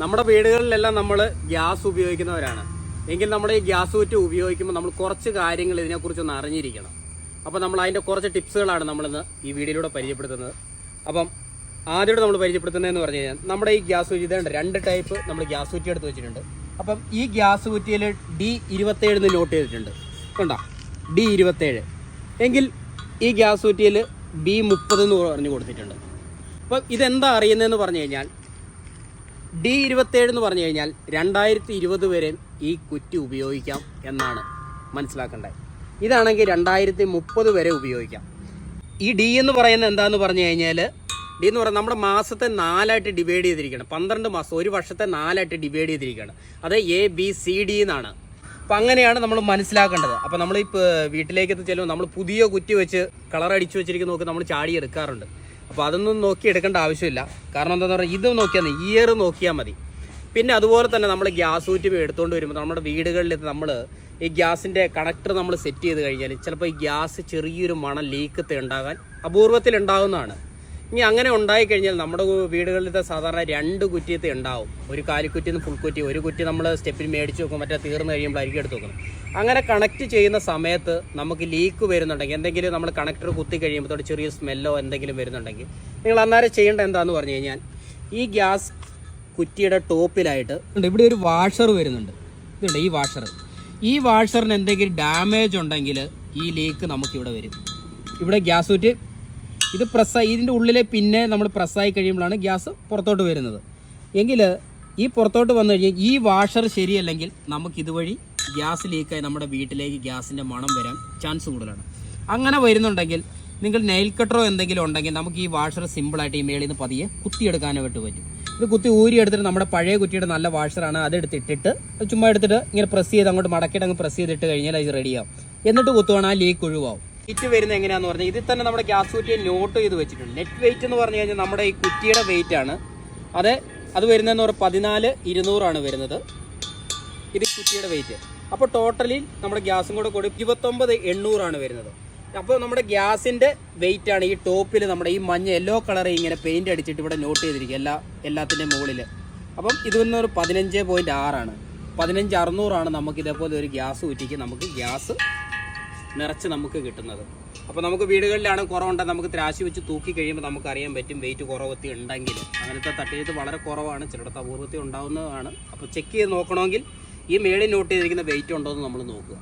നമ്മുടെ വീടുകളിലെല്ലാം നമ്മൾ ഗ്യാസ് ഉപയോഗിക്കുന്നവരാണ്. എങ്കിൽ നമ്മുടെ ഈ ഗ്യാസ് കുറ്റി ഉപയോഗിക്കുമ്പോൾ നമ്മൾ കുറച്ച് കാര്യങ്ങൾ ഇതിനെക്കുറിച്ചൊന്ന് അറിഞ്ഞിരിക്കണം. അപ്പോൾ നമ്മൾ അതിന്റെ കുറച്ച് ടിപ്സുകളാണ് നമ്മളിന്ന് ഈ വീഡിയോയിലൂടെ പരിചയപ്പെടുത്തുന്നത്. അപ്പം ആദ്യമായിട്ട് നമ്മൾ പരിചയപ്പെടുത്തുന്നതെന്ന് പറഞ്ഞു കഴിഞ്ഞാൽ നമ്മുടെ ഈ ഗ്യാസ് കുറ്റി ഇതുണ്ട് രണ്ട് ടൈപ്പ് നമ്മൾ ഗ്യാസ് കുറ്റി എടുത്ത് വെച്ചിട്ടുണ്ട്. അപ്പം ഈ ഗ്യാസ് കുറ്റിയിൽ ഡി ഇരുപത്തേഴ് നോട്ട് ചെയ്തിട്ടുണ്ട്. കണ്ടോ? ഡി ഇരുപത്തേഴ്. എങ്കിൽ ഈ ഗ്യാസ് കുറ്റിയിൽ ബി മുപ്പത് എന്ന് പറഞ്ഞു കൊടുത്തിട്ടുണ്ട്. അപ്പം ഇതെന്താ അറിയുന്നതെന്ന് പറഞ്ഞു കഴിഞ്ഞാൽ ഡി ഇരുപത്തേഴ് എന്ന് പറഞ്ഞു കഴിഞ്ഞാൽ രണ്ടായിരത്തി ഇരുപത് വരെ ഈ കുറ്റി ഉപയോഗിക്കാം എന്നാണ് മനസ്സിലാക്കേണ്ടത്. ഇതാണെങ്കിൽ രണ്ടായിരത്തി മുപ്പത് വരെ ഉപയോഗിക്കാം. ഈ ഡി എന്ന് പറയുന്നത് എന്താന്ന് പറഞ്ഞു കഴിഞ്ഞാൽ ഡി എന്ന് പറയുന്നത് നമ്മുടെ മാസത്തെ നാലായിട്ട് ഡിവൈഡ് ചെയ്തിരിക്കുകയാണ്. പന്ത്രണ്ട് മാസം ഒരു വർഷത്തെ നാലായിട്ട് ഡിവൈഡ് ചെയ്തിരിക്കുകയാണ്. അത് എ ബി സി ഡി എന്നാണ്. അപ്പം അങ്ങനെയാണ് നമ്മൾ മനസ്സിലാക്കേണ്ടത്. അപ്പം നമ്മൾ ഇപ്പോൾ വീട്ടിലേക്ക് ചെല്ലുമ്പോൾ നമ്മൾ പുതിയ കുറ്റി വെച്ച് കളർ അടിച്ചു വെച്ചിരിക്കുന്ന നോക്കി നമ്മൾ ചാടി എടുക്കാറുണ്ട് അപ്പോൾ അതൊന്നും നോക്കി എടുക്കേണ്ട ആവശ്യമില്ല. കാരണം എന്താണെന്ന് പറഞ്ഞാൽ ഇത് നോക്കിയാൽ മതി ഇയർ നോക്കിയാൽ മതി. പിന്നെ അതുപോലെ തന്നെ നമ്മൾ ഗ്യാസ് ഊറ്റി എടുത്തുകൊണ്ട് വരുമ്പോൾ നമ്മുടെ വീടുകളിൽ നമ്മൾ ഈ ഗ്യാസിന്റെ കണക്ടർ നമ്മൾ സെറ്റ് ചെയ്ത് കഴിഞ്ഞാൽ ചിലപ്പോൾ ഈ ഗ്യാസ് ചെറിയൊരു മണം ലീക്കത്തെ ഉണ്ടാകാൻ അപൂർവത്തിൽ ഉണ്ടാകുന്നതാണ് ഇനി അങ്ങനെ ഉണ്ടായി കഴിഞ്ഞാൽ നമ്മുടെ വീടുകളിലത്തെ സാധാരണ രണ്ട് കുറ്റിയത്തെ ഉണ്ടാവും. ഒരു കാലിക്കുറ്റി ഫുൾ കുറ്റി ഒരു കുറ്റി നമ്മൾ സ്റ്റെപ്പിൽ മേടിച്ച് വെക്കും മറ്റേ തീർന്നു കഴിയുമ്പോഴായിരിക്കും എടുത്ത് വെക്കണം അങ്ങനെ കണക്ട് ചെയ്യുന്ന സമയത്ത് നമുക്ക് ലീക്ക് വരുന്നുണ്ടെങ്കിൽ എന്തെങ്കിലും നമ്മൾ കണക്ടർ കുത്തി കഴിയുമ്പോൾ ചെറിയ സ്മെല്ലോ എന്തെങ്കിലും വരുന്നുണ്ടെങ്കിൽ നിങ്ങൾ അന്നേരം ചെയ്യേണ്ട എന്താണെന്ന് പറഞ്ഞു കഴിഞ്ഞാൽ ഈ ഗ്യാസ് കുറ്റിയുടെ ടോപ്പിലായിട്ട് ഇവിടെ ഒരു വാഷർ വരുന്നുണ്ട്. ഇതുണ്ട് ഈ വാഷർ ഈ വാഷറിന് എന്തെങ്കിലും ഡാമേജ് ഉണ്ടെങ്കിൽ ഈ ലീക്ക് നമുക്കിവിടെ വരും. ഇവിടെ ഗ്യാസ് കുറ്റി ഇത് പ്രസ്സായി ഇതിന്റെ ഉള്ളിലെ പിന്നെ നമ്മൾ പ്രസ്സായി കഴിയുമ്പോഴാണ് ഗ്യാസ് പുറത്തോട്ട് വരുന്നത്. എങ്കിൽ ഈ പുറത്തോട്ട് വന്നു കഴിഞ്ഞാൽ ഈ വാഷർ ശരിയല്ലെങ്കിൽ നമുക്ക് ഇതുവഴി ഗ്യാസ് ലീക്കായി നമ്മുടെ വീട്ടിലേക്ക് ഗ്യാസിന്റെ മണം വരാൻ ചാൻസ് കൂടുതലാണ്. അങ്ങനെ വരുന്നുണ്ടെങ്കിൽ നിങ്ങൾ നെയിൽ കട്ടറോ എന്തെങ്കിലും ഉണ്ടെങ്കിൽ നമുക്ക് ഈ വാഷർ സിമ്പിളായിട്ട് ഈ മേളിൽ നിന്ന് പതിയെ കുത്തിയെടുക്കാനായിട്ട് പറ്റും. ഇത് കുത്തി ഊരി എടുത്തിട്ട് നമ്മുടെ പഴയ കുറ്റിയുടെ നല്ല വാഷറാണ് അതെടുത്ത് ഇട്ടിട്ട് ചുമ്മാ എടുത്തിട്ട് ഇങ്ങനെ പ്രസ് ചെയ്ത് അങ്ങോട്ട് മടക്കിയിട്ട് അങ്ങ് പ്രസ് ചെയ്തിട്ട് കഴിഞ്ഞാൽ അത് റെഡിയാവും എന്നിട്ട് കുത്തുവാണെങ്കിൽ ആ ലീക്ക് ഒഴിവാവും. വെയിറ്റ് വരുന്നത് എങ്ങനെയാന്ന് പറഞ്ഞാൽ ഇതിൽ തന്നെ നമ്മുടെ ഗ്യാസ് കുറ്റിയെ നോട്ട് ചെയ്ത് വെച്ചിട്ടുണ്ട്. നെറ്റ് വെയിറ്റ് എന്ന് പറഞ്ഞു കഴിഞ്ഞാൽ നമ്മുടെ ഈ കുറ്റിയുടെ വെയിറ്റ് ആണ്. അത് അത് വരുന്നതെന്ന് പറഞ്ഞാൽ പതിനാല് ഇരുന്നൂറാണ് വരുന്നത്. ഇത് കുറ്റിയുടെ വെയിറ്റ് അപ്പോൾ ടോട്ടലി നമ്മുടെ ഗ്യാസും കൂടെ കൂടി ഇരുപത്തൊമ്പത് എണ്ണൂറാണ് വരുന്നത്. അപ്പോൾ നമ്മുടെ ഗ്യാസിന്റെ വെയിറ്റ് ആണ് ഈ ടോപ്പിൽ നമ്മുടെ ഈ മഞ്ഞ യെല്ലോ കളർ ഇങ്ങനെ പെയിന്റ് അടിച്ചിട്ട് ഇവിടെ നോട്ട് ചെയ്തിരിക്കുക എല്ലാ എല്ലാത്തിന്റെ മുകളിൽ അപ്പം ഇത് വന്നൊരു പതിനഞ്ച് പോയിന്റ് ആറാണ് പതിനഞ്ച് അറുന്നൂറാണ് നമുക്ക് ഇതേപോലെ ഒരു ഗ്യാസ് കുറ്റിക്ക് നമുക്ക് ഗ്യാസ് നിറച്ച് നമുക്ക് കിട്ടുന്നത്. അപ്പോൾ നമുക്ക് വീടുകളിലാണ് കുറവുണ്ടെങ്കിൽ നമുക്ക് ത്രാശി വെച്ച് തൂക്കി കഴിയുമ്പോൾ നമുക്കറിയാൻ പറ്റും വെയിറ്റ് കുറവത്തി ഉണ്ടെങ്കിൽ. അങ്ങനത്തെ തട്ടിയത് വളരെ കുറവാണ് ചിലയിടത്ത് അപൂർവത്തി ഉണ്ടാകുന്നതാണ് അപ്പോൾ ചെക്ക് ചെയ്ത് നോക്കണമെങ്കിൽ ഈ മേളിൽ നോട്ട് ചെയ്തിരിക്കുന്ന വെയിറ്റ് ഉണ്ടോ എന്ന് നമ്മൾ നോക്കുക.